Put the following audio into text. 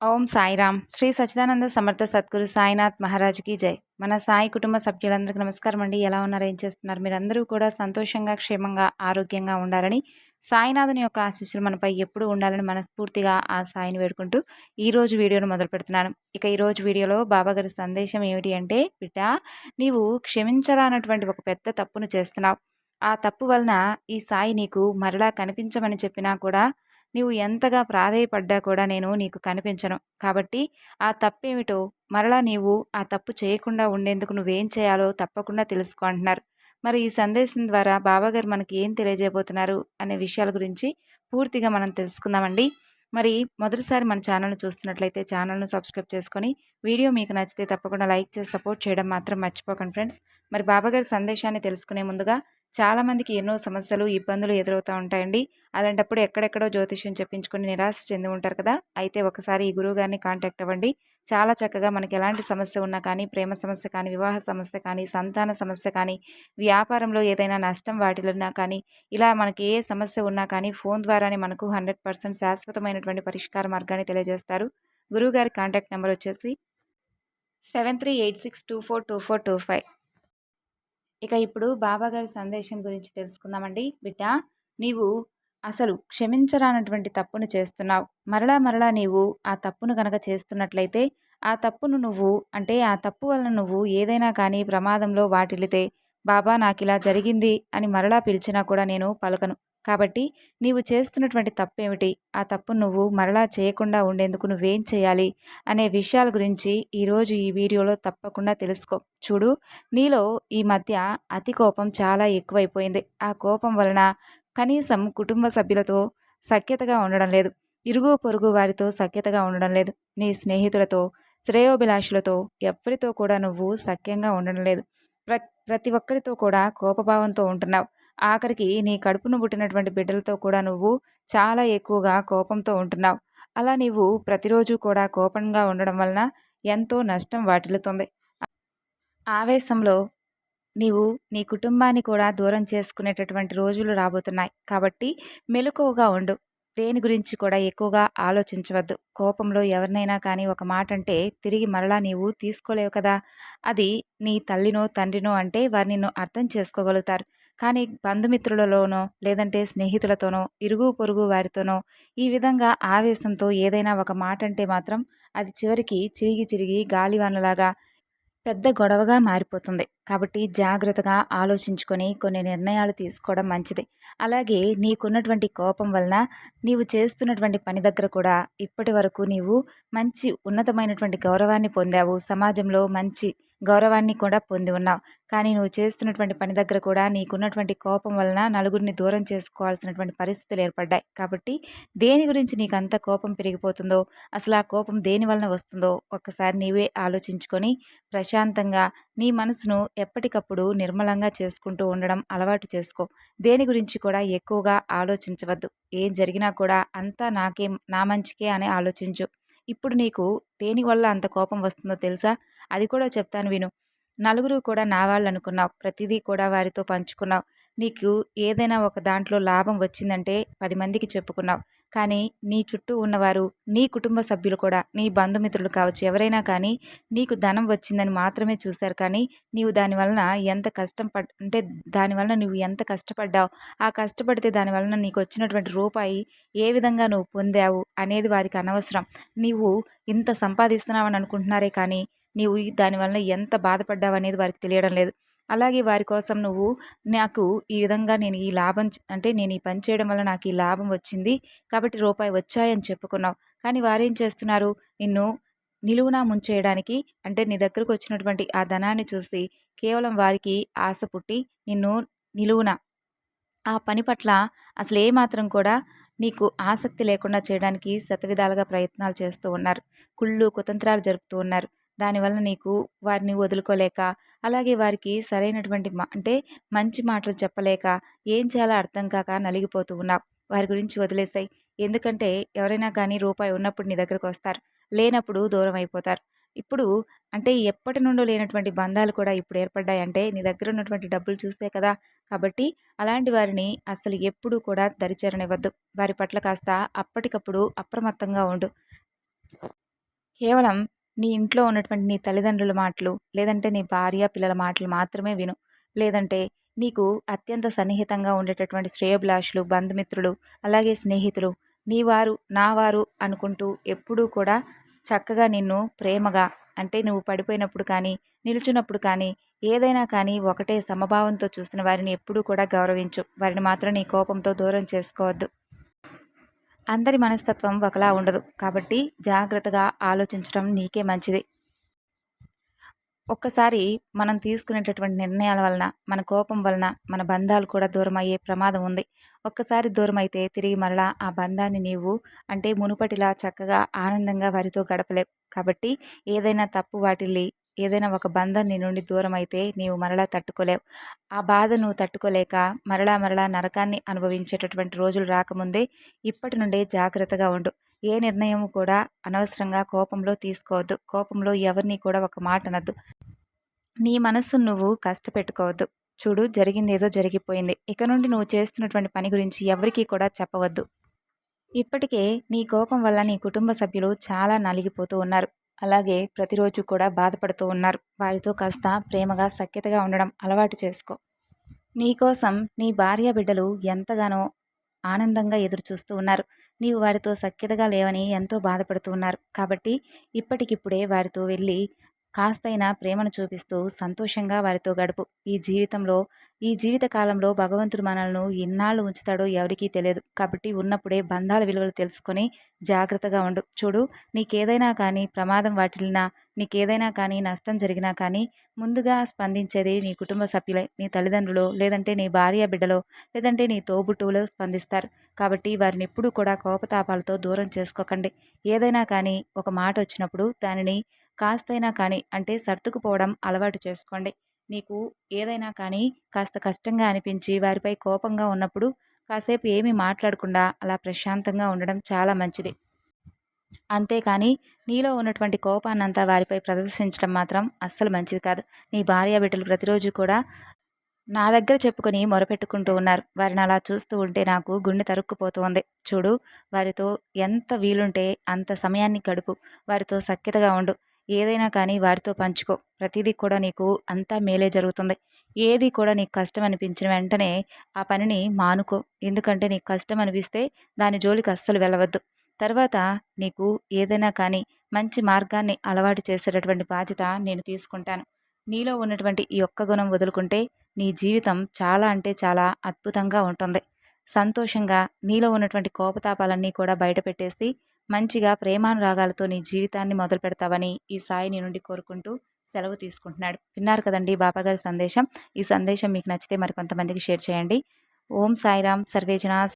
ఓం సాయిరామ్. శ్రీ సచిదానంద సమర్థ సద్గురు సాయినాథ్ మహారాజ్కి జై. మన సాయి కుటుంబ సభ్యులందరికీ నమస్కారం అండి. ఎలా ఉన్నారు? ఏం చేస్తున్నారు? మీరందరూ కూడా సంతోషంగా క్షేమంగా ఆరోగ్యంగా ఉండాలని సాయినాథుని యొక్క ఆశీస్సులు మనపై ఎప్పుడు ఉండాలని మనస్ఫూర్తిగా ఆ సాయిని వేడుకుంటూ ఈరోజు వీడియోను మొదలు పెడుతున్నాను. ఇక ఈరోజు వీడియోలో బాబాగారి సందేశం ఏమిటి అంటే బిడ్డ నీవు క్షమించరానటువంటి ఒక పెద్ద తప్పును చేస్తున్నావు. ఆ తప్పు వలన ఈ సాయి నీకు మరలా కనిపించమని చెప్పినా కూడా నీవు ఎంతగా ప్రాధేయపడ్డా కూడా నేను నీకు కనిపించను. కాబట్టి ఆ తప్పేమిటో మరలా నీవు ఆ తప్పు చేయకుండా ఉండేందుకు నువ్వేం చేయాలో తప్పకుండా తెలుసుకో అంటున్నారు. మరి ఈ సందేశం ద్వారా బాబాగారు మనకి ఏం తెలియజేయబోతున్నారు అనే విషయాల గురించి పూర్తిగా మనం తెలుసుకుందామండి. మరి మొదటిసారి మన ఛానల్ను చూస్తున్నట్లయితే ఛానల్ను సబ్స్క్రైబ్ చేసుకొని వీడియో మీకు నచ్చితే తప్పకుండా లైక్ చేసి సపోర్ట్ చేయడం మాత్రం మర్చిపోకండి ఫ్రెండ్స్. మరి బాబాగారి సందేశాన్ని తెలుసుకునే ముందుగా చాలామందికి ఎన్నో సమస్యలు ఇబ్బందులు ఎదురవుతూ ఉంటాయండి. అలాంటప్పుడు ఎక్కడెక్కడో జ్యోతిష్యం చెప్పించుకొని నిరాశ చెంది ఉంటారు కదా! అయితే ఒకసారి ఈ గురువు గారిని కాంటాక్ట్ అవ్వండి. చాలా చక్కగా మనకి ఎలాంటి సమస్య ఉన్నా కానీ ప్రేమ సమస్య కానీ వివాహ సమస్య కానీ సంతాన సమస్య కానీ వ్యాపారంలో ఏదైనా నష్టం వాటిలున్నా కానీ ఇలా మనకి ఏ సమస్య ఉన్నా కానీ ఫోన్ ద్వారానే మనకు హండ్రెడ్ పర్సెంట్ శాశ్వతమైనటువంటి పరిష్కార మార్గాన్ని తెలియజేస్తారు. గురువుగారి కాంటాక్ట్ నెంబర్ వచ్చేసి seven three eight six two four two four two five. ఇక ఇప్పుడు బాబాగారి సందేశం గురించి తెలుసుకుందామండి. బిడ్డ నీవు అసలు క్షమించరానటువంటి తప్పును చేస్తున్నావు. మరలా మరలా నీవు ఆ తప్పును కనుక చేస్తున్నట్లయితే ఆ తప్పును నువ్వు అంటే ఆ తప్పు వలన నువ్వు ఏదైనా కానీ ప్రమాదంలో వాటిల్లితే బాబా నాకు ఇలా జరిగింది అని మరలా పిలిచినా కూడా నేను పలకను. కాబట్టి నీవు చేస్తున్నటువంటి తప్పేమిటి? ఆ తప్పు నువ్వు మరలా చేయకుండా ఉండేందుకు నువ్వేం చేయాలి? అనే విషయాల గురించి ఈరోజు ఈ వీడియోలో తప్పకుండా తెలుసుకో. చూడు నీలో ఈ మధ్య అతి కోపం చాలా ఎక్కువైపోయింది. ఆ కోపం వలన కనీసం కుటుంబ సభ్యులతో సఖ్యతగా ఉండడం లేదు. ఇరుగు పొరుగు వారితో సఖ్యతగా ఉండడం లేదు. నీ స్నేహితులతో శ్రేయోభిలాషులతో ఎవరితో కూడా నువ్వు సఖ్యంగా ఉండడం లేదు. ప్ర ప్రతి ఒక్కరితో కూడా కోపభావంతో ఉంటున్నావు. ఆఖరికి నీ కడుపును పుట్టినటువంటి బిడ్డలతో కూడా నువ్వు చాలా ఎక్కువగా కోపంతో ఉంటున్నావు. అలా నీవు ప్రతిరోజు కూడా కోపంగా ఉండడం వలన ఎంతో నష్టం వాటిల్లుతుంది. ఆవేశంలో నీవు నీ కుటుంబాన్ని కూడా దూరం చేసుకునేటటువంటి రోజులు రాబోతున్నాయి. కాబట్టి మెలకువగా ఉండు. దేని గురించి కూడా ఎక్కువగా ఆలోచించవద్దు. కోపంలో ఎవరినైనా కానీ ఒక మాట అంటే తిరిగి మరలా నీవు తీసుకోలేవు కదా. అది నీ తల్లినో తండ్రినో అంటే వారు నిన్ను అర్థం చేసుకోగలుగుతారు. కానీ బంధుమిత్రులలోనో లేదంటే స్నేహితులతోనో ఇరుగు పొరుగు వారితోనో ఈ విధంగా ఆవేశంతో ఏదైనా ఒక మాట అంటే మాత్రం అది చివరికి చిరిగి చిరిగి గాలివానలాగా పెద్ద గొడవగా మారిపోతుంది. కాబట్టి జాగ్రత్తగా ఆలోచించుకొని కొన్ని నిర్ణయాలు తీసుకోవడం మంచిది. అలాగే నీకున్నటువంటి కోపం వలన నీవు చేస్తున్నటువంటి పని దగ్గర కూడా ఇప్పటి వరకు నీవు మంచి ఉన్నతమైనటువంటి గౌరవాన్ని పొందావు. సమాజంలో మంచి గౌరవాన్ని కూడా పొంది ఉన్నావు. కానీ నువ్వు చేస్తున్నటువంటి పని దగ్గర కూడా నీకున్నటువంటి కోపం వలన నలుగురిని దూరం చేసుకోవాల్సినటువంటి పరిస్థితులు ఏర్పడ్డాయి. కాబట్టి దేని గురించి నీకు అంత కోపం పెరిగిపోతుందో అసలు ఆ కోపం దేని వలన వస్తుందో ఒక్కసారి నీవే ఆలోచించుకొని ప్రశాంతంగా నీ మనసును ఎప్పటికప్పుడు నిర్మలంగా చేసుకుంటూ ఉండడం అలవాటు చేసుకో. దేని గురించి కూడా ఎక్కువగా ఆలోచించవద్దు. ఏం జరిగినా కూడా అంతా నాకే నా మంచికే అని ఆలోచించు. ఇప్పుడు నీకు దేని వల్ల అంత కోపం వస్తుందో తెలుసా? అది కూడా చెప్తాను విను. నలుగురు కూడా నా వాళ్ళు అనుకున్నావు ప్రతిదీ కూడా వారితో పంచుకున్నావు. నీకు ఏదైనా ఒక దాంట్లో లాభం వచ్చిందంటే పది మందికి చెప్పుకున్నావు. కానీ నీ చుట్టూ ఉన్నవారు నీ కుటుంబ సభ్యులు కూడా నీ బంధుమిత్రులు కావచ్చు ఎవరైనా కానీ నీకు ధనం వచ్చిందని మాత్రమే చూశారు. కానీ నీవు దానివలన ఎంత కష్టం పడ్ అంటే దానివలన నువ్వు ఎంత కష్టపడ్డావు? ఆ కష్టపడితే దానివలన నీకు వచ్చినటువంటి రూపాయి ఏ విధంగా నువ్వు పొందావు అనేది వారికి అనవసరం. నీవు ఇంత సంపాదిస్తున్నావని అనుకుంటున్నారే కానీ నీవు దానివల్ల ఎంత బాధపడ్డావు అనేది వారికి తెలియడం లేదు. అలాగే వారి కోసం నువ్వు నాకు ఈ విధంగా నేను ఈ లాభం అంటే నేను ఈ పని చేయడం వల్ల నాకు ఈ లాభం వచ్చింది కాబట్టి రూపాయి వచ్చాయని చెప్పుకున్నావు. కానీ వారేం చేస్తున్నారు? నిన్ను నిలువునా ముంచేయడానికి అంటే నీ దగ్గరకు వచ్చినటువంటి ఆ ధనాన్ని చూసి కేవలం వారికి ఆశ పుట్టి నిన్ను నిలువున? ఆ పని పట్ల అసలు ఏమాత్రం కూడా నీకు ఆసక్తి లేకుండా చేయడానికి శతవిధాలుగా ప్రయత్నాలు చేస్తూ ఉన్నారు. కుళ్ళు కుతంత్రాలు జరుపుతూ ఉన్నారు. దానివల్ల నీకు వారిని వదులుకోలేక అలాగే వారికి సరైనటువంటి అంటే మంచి మాటలు చెప్పలేక ఏం చేయాలో అర్థం కాక నలిగిపోతూ ఉన్నావు. వారి గురించి వదిలేస్తాయి ఎందుకంటే ఎవరైనా కానీ రూపాయి ఉన్నప్పుడు నీ దగ్గరకు వస్తారు. లేనప్పుడు దూరం అయిపోతారు. ఇప్పుడు అంటే ఎప్పటి నుండో లేనటువంటి బంధాలు కూడా ఇప్పుడు ఏర్పడ్డాయి. అంటే నీ దగ్గర ఉన్నటువంటి డబ్బులు చూస్తే కదా! కాబట్టి అలాంటి వారిని అసలు ఎప్పుడూ కూడా దరిచేరనివ్వద్దు. వారి పట్ల కాస్త అప్పటికప్పుడు అప్రమత్తంగా ఉండు. కేవలం నీ ఇంట్లో ఉన్నటువంటి నీ తల్లిదండ్రుల మాటలు లేదంటే నీ భార్య పిల్లల మాటలు మాత్రమే విను. లేదంటే నీకు అత్యంత సన్నిహితంగా ఉండేటటువంటి శ్రేయభిలాషులు బంధుమిత్రులు అలాగే స్నేహితులు నీ వారు నా వారు అనుకుంటూ ఎప్పుడూ కూడా చక్కగా నిన్ను ప్రేమగా అంటే నువ్వు పడిపోయినప్పుడు కానీ నిలుచున్నప్పుడు కానీ ఏదైనా కానీ ఒకటే సమభావంతో చూసిన వారిని ఎప్పుడూ కూడా గౌరవించు. వారిని మాత్రం నీ కోపంతో దూరం చేసుకోవద్దు. అందరి మనస్తత్వం ఒకలా ఉండదు. కాబట్టి జాగ్రత్తగా ఆలోచించడం నీకే మంచిది. ఒక్కసారి మనం తీసుకునేటటువంటి నిర్ణయాల వలన మన కోపం వలన మన బంధాలు కూడా దూరం అయ్యే ప్రమాదం ఉంది. ఒక్కసారి దూరం అయితే తిరిగి మరలా ఆ బంధాన్ని నీవు అంటే మునుపటిలా చక్కగా ఆనందంగా వారితో గడపలేవు. కాబట్టి ఏదైనా తప్పు వాటిల్లి ఏదైనా ఒక బంధం నీ నుండి దూరం అయితే నీవు మరలా తట్టుకోలేవు. ఆ బాధ నువ్వు తట్టుకోలేక మరలా మరలా నరకాన్ని అనుభవించేటటువంటి రోజులు రాకముందే ఇప్పటి నుండే జాగ్రత్తగా ఉండు. ఏ నిర్ణయం కూడా అనవసరంగా కోపంలో తీసుకోవద్దు. కోపంలో ఎవరిని కూడా ఒక మాట అనద్దు. నీ మనస్సు నువ్వు కష్టపెట్టుకోవద్దు. చూడు జరిగింది ఏదో జరిగిపోయింది. ఇక నుండి నువ్వు చేస్తున్నటువంటి పని గురించి ఎవరికీ కూడా చెప్పవద్దు. ఇప్పటికే నీ కోపం వల్ల నీ కుటుంబ సభ్యులు చాలా నలిగిపోతూ ఉన్నారు. అలాగే ప్రతిరోజు కూడా బాధపడుతూ ఉన్నారు. వారితో కాస్త ప్రేమగా సఖ్యతగా ఉండడం అలవాటు చేసుకో. నీకోసం నీ భార్య బిడ్డలు ఎంతగానో ఆనందంగా ఎదురు చూస్తూ ఉన్నారు. నీవు వారితో సఖ్యతగా లేవని ఎంతో బాధపడుతూ ఉన్నారు. కాబట్టి ఇప్పటికిప్పుడే వారితో వెళ్ళి కాస్తైనా ప్రేమను చూపిస్తూ సంతోషంగా వారితో గడుపు. ఈ జీవితంలో ఈ జీవిత కాలంలో భగవంతుడు మనల్ని ఎన్నాళ్ళు ఉంచుతాడో ఎవరికీ తెలియదు. కాబట్టి ఉన్నప్పుడే బంధాల విలువలు తెలుసుకొని జాగ్రత్తగా ఉండు. చూడు నీకేదైనా కానీ ప్రమాదం వాటిల్లినా నీకేదైనా కానీ నష్టం జరిగినా కానీ ముందుగా స్పందించేది నీ కుటుంబ సభ్యులే. నీ తల్లిదండ్రులు లేదంటే నీ భార్య బిడ్డలో లేదంటే నీ తోబుట్టువులో స్పందిస్తారు. కాబట్టి వారిని ఎప్పుడూ కూడా కోపతాపాలతో దూరం చేసుకోకండి. ఏదైనా కానీ ఒక మాట వచ్చినప్పుడు దానిని కాస్తైనా కానీ అంటే సర్దుకుపోవడం అలవాటు చేసుకోండి. నీకు ఏదైనా కానీ కాస్త కష్టంగా అనిపించి వారిపై కోపంగా ఉన్నప్పుడు కాసేపు ఏమీ మాట్లాడకుండా అలా ప్రశాంతంగా ఉండడం చాలా మంచిది. అంతేకాని నీలో ఉన్నటువంటి కోపాన్నంతా వారిపై ప్రదర్శించడం మాత్రం అస్సలు మంచిది కాదు. నీ భార్య బిడ్డలు ప్రతిరోజు కూడా నా దగ్గర చెప్పుకొని మొరపెట్టుకుంటూ ఉన్నారు. వారిని అలా చూస్తూ ఉంటే నాకు గుండె తరుక్కుపోతుంది. చూడు వారితో ఎంత వీలుంటే అంత సమయాన్ని గడుపు. వారితో సఖ్యతగా ఉండు. ఏదైనా కానీ వారితో పంచుకో. ప్రతిదీ కూడా నీకు అంతా మేలే జరుగుతుంది. ఏది కూడా నీకు కష్టం అనిపించిన వెంటనే ఆ పనిని మానుకో. ఎందుకంటే నీకు కష్టం అనిపిస్తే దాని జోలికి అస్సలు వెళ్ళవద్దు. తర్వాత నీకు ఏదైనా కానీ మంచి మార్గాన్ని అలవాటు చేసేటటువంటి బాధ్యత నేను తీసుకుంటాను. నీలో ఉన్నటువంటి ఈ ఒక్క గుణం వదులుకుంటే నీ జీవితం చాలా అంటే చాలా అద్భుతంగా ఉంటుంది. సంతోషంగా నీలో ఉన్నటువంటి కోపతాపాలన్నీ కూడా బయటపెట్టేసి మంచిగా ప్రేమానురాగాలతో నీ జీవితాన్ని మొదలు పెడతావని ఈ సాయి నీ నుండి కోరుకుంటూ సెలవు తీసుకుంటున్నాడు. విన్నారు కదండి బాబాగారి సందేశం. ఈ సందేశం మీకు నచ్చితే మరి కొంతమందికి షేర్ చేయండి. ఓం సాయిరామ్. సర్వేజనాస్.